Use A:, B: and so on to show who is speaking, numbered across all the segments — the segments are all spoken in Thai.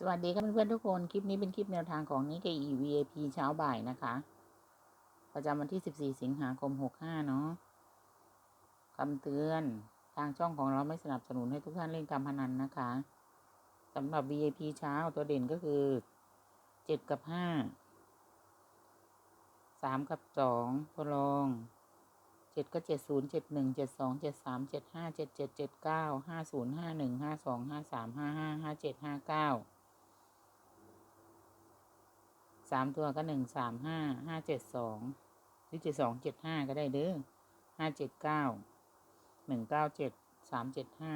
A: สวัสดีครับเพื่อนๆทุกคน คลิปนี้เป็นคลิปแนวทางของนิกเกอี VIP เช้าบ่ายนะคะ ประจำวันที่ 14 สิงหาคม 65 เนาะคำเตือนทางช่องของเราไม่สนับสนุนให้ทุกท่านเล่นการพนันนะคะสำหรับ VIP เช้าตัวเด่นก็คือ 7 กับ 5 3 กับ 2 ตัวรอง 7 ก็ 70 71 72 73 75 77 79 50 51 52 53 55 57 59 สามตัวก็หนึ่งสามห้าห้าเจ็ดสองหรือเจ็ดสองเจ็ดห้าก็ได้เด้อห้าเจ็ดเก้าหนึ่งเก้าเจ็ดสามเจ็ดห้า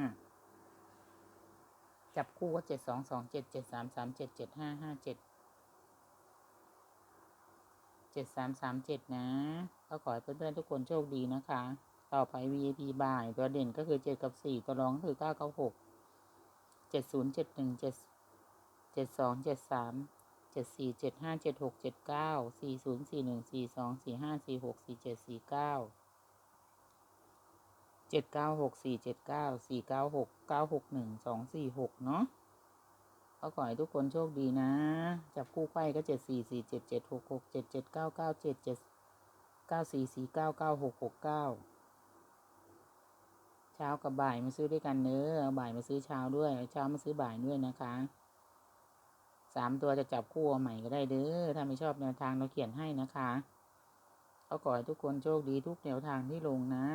A: จับคู่ก็เจ็ดสองสองเจ็ดเจ็ดสามสามเจ็ดเจ็ดห้าห้าเจ็ดเจ็ดสามสามเจ็ดนะ ก็ขอให้เพื่อนๆทุกคนโชคดีนะคะ ต่อไป VIP บ่ายตัวเด่นก็คือเจ็ดกับสี่ตัวรองก็คือเก้าเก้าหกเจ็ดศูนย์เจ็ดหนึ่งเจ็ดเจ็ดสองเจ็ดสาม เจ็ดสี่เจ็ดห้าเจ็ดหกเจ็ดเก้าสี่ศูนย์สี่หนึ่งสี่สองสี่ห้าสี่หกสี่เจ็ดสี่เก้าเจ็ดเก้าหกสี่เจ็ดเก้าสี่เก้าหกเก้าหกหนึ่งสองสี่หกเนาะก็ขอให้ทุกคนโชคดีนะ จับคู่ไข้ก็เจ็ดสี่สี่เจ็ดเจ็ดหกหกเจ็ดเจ็ดเก้าเก้าเจ็ดเจ็ดเก้าสี่สี่เก้าเก้าหกหกเก้าเช้ากับบ่ายมาซื้อด้วยกันเนอะเอบ่ายมาซื้อเช้าด้วย เช้ามาซื้อบ่ายด้วยนะคะ สามตัวจะจับคู่เอาใหม่ก็ได้เด้อ ถ้าไม่ชอบแนวทางเราเขียนให้นะคะก็ขอให้ทุกคนโชคดีทุกแนวทางที่ลงนะ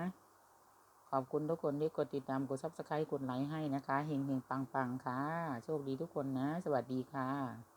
A: ขอบคุณทุกคนที่กดติดตามกดซับสไครต์กดไลค์ให้นะคะ เฮงเฮงปังปังค่ะ โชคดีทุกคนนะ สวัสดีค่ะ